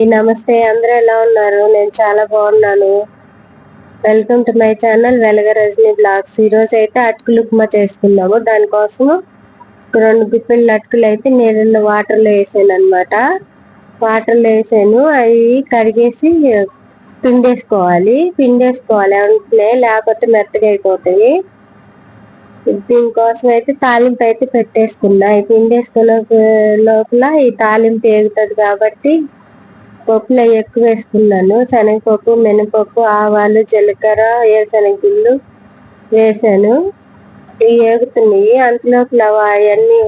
నమస్తే అందరూ ఎలా ఉన్నారు? నేను చాలా బాగున్నాను. వెల్కమ్ టు మై ఛానల్ వెలగ రజనీ బ్లాగ్స్. ఈరోజు అయితే అటుకులు ఉప్మా చేసుకున్నాము దానికోసం రెండు గుప్పెళ్ళు అటుకులు అయితే నీళ్ళలో వాటర్లో వేసాను అనమాట వాటర్లో వేసాను. అవి కడిగేసి పిండేసుకోవాలి. పిండేసుకోవాలి. అంటే లేకపోతే మెత్తగా అయిపోతాయి. దీనికోసం అయితే తాలింపు అయితే పెట్టేసుకున్నా. ఈ పిండేసుకున్న లోపల ఈ తాలింపు ఎగుతుంది కాబట్టి పప్పులు ఎక్కువ వేసుకున్నాను. శనగపప్పు మినపప్పు ఆవాలు జీలకర్ర ఏరుశనగిళ్ళు వేసాను. ఇవి ఏగుతున్నాయి. అంతలోపల అవన్నీ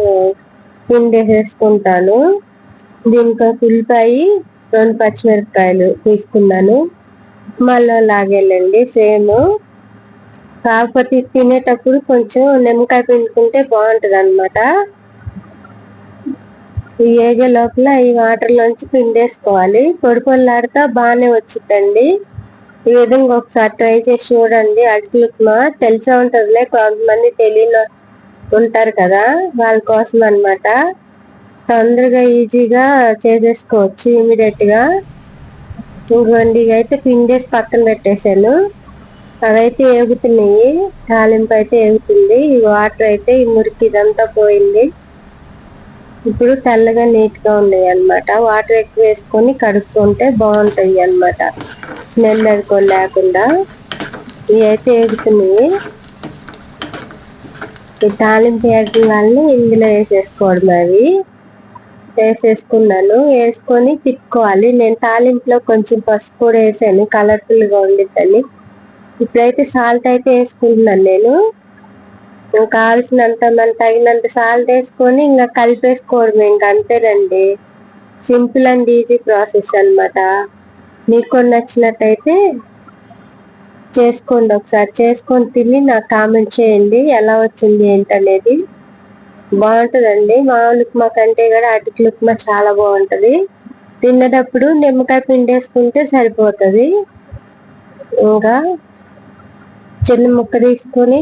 పిండేసేసుకుంటాను. దీనికి ఒక ఉల్లిపాయ రెండు పచ్చిమిరపకాయలు తీసుకున్నాను. మళ్ళీ లాగేళ్ళండి సేమ్. కాకపోతే తినేటప్పుడు కొంచెం నిమ్మకాయ పిండుకుంటే బాగుంటుంది అనమాట ఈ ఏగే లోపల ఈ వాటర్ లోంచి పిండేసుకోవాలి. పొడిపొల్లాడితే బాగానే వచ్చిందండి ఈ విధంగా ఒకసారి ట్రై చేసి చూడండి. అటుకులు ఉప్మా తెలిసే ఉంటుందిలే? కొంతమంది తెలియని ఉంటారు కదా వాళ్ళ కోసం అనమాట తొందరగా ఈజీగా చేసేసుకోవచ్చు ఇమీడియట్గా. ఇంకోండి ఇవైతే పిండేసి పక్కన పెట్టేశాను. అవైతే ఏగుతున్నాయి. తాలింపు అయితే ఏగుతుంది. ఈ వాటర్ అయితే ఈ మురికి ఇదంతా పోయింది. ఇప్పుడు తెల్లగా నీట్గా ఉన్నాయి అనమాట వాటర్ ఎక్కువ వేసుకొని కడుక్కుంటే బాగుంటాయి అనమాట స్మెల్ అది లేకుండా. ఇవి అయితే ఎగుతున్నాయి ఈ తాలింపు వేగిన వాళ్ళని ఇందులో వేసేసుకోవడం అవి. వేసేసుకున్నాను. వేసుకొని తిప్పుకోవాలి. నేను తాలింపులో కొంచెం పసుపు కూడా వేసాను. కలర్ఫుల్గా ఉండిద్దని. ఇప్పుడైతే సాల్ట్ అయితే వేసుకుంటున్నాను నేను. కావాల్సినంత మన తగినంత సాల్ట్ వేసుకొని ఇంకా కలిపేసుకోవడం ఇంకా అంతేనండి. సింపుల్ అండ్ ఈజీ ప్రాసెస్ అనమాట మీకు నచ్చినట్టయితే చేసుకోండి ఒకసారి. చేసుకొని తిని నాకు కామెంట్ చేయండి. ఎలా వచ్చింది ఏంటనేది. బాగుంటుందండి. మామూలు ఉప్మా కంటే కూడా అటుకులు ఉప్మా చాలా బాగుంటుంది. తినేటప్పుడు నిమ్మకాయ పిండేసుకుంటే సరిపోతుంది. ఇంకా చిన్న ముక్క తీసుకొని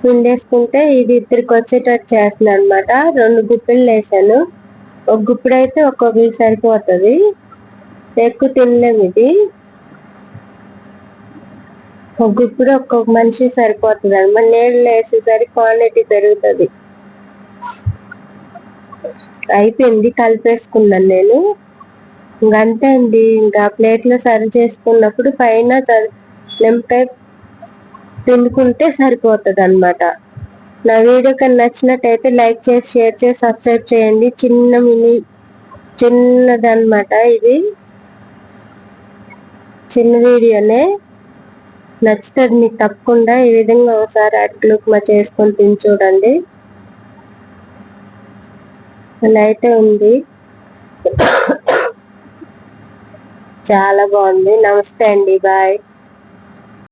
పిండేసుకుంటే ఇది ఇద్దరికి వచ్చేటట్టు చేస్తుంది అనమాట రెండు గుప్పిళ్ళు వేసాను ఒక గుప్పిడు అయితే ఒక్కొక్కరికి సరిపోతుంది. ఎక్కువ తినలేము ఇది. ఒక గుప్పిడు ఒక్కొక్క మనిషి సరిపోతుంది అనమాట నీళ్ళు వేసేసరికి క్వాంటిటీ పెరుగుతుంది. అయిపోయింది. కలిపేసుకున్నాను నేను. ఇంకంతే అండి. ఇంకా ప్లేట్లో సర్వ్ చేసుకున్నప్పుడు పైన నిమ్మకాయ పిండుకుంటే సరిపోతుంది అనమాట నా వీడియో కానీ నచ్చినట్టయితే లైక్ చేసి షేర్ చేసి సబ్స్క్రైబ్ చేయండి. చిన్న మినీ చిన్నదన్నమాట ఇది. చిన్న వీడియోనే నచ్చుతుంది మీకు తప్పకుండా. ఈ విధంగా ఒకసారి అట్లు ఉప్మా చేసుకొని తిని చూడండి. అలా అయితే ఉంది. చాలా బాగుంది. నమస్తే అండి. బాయ్.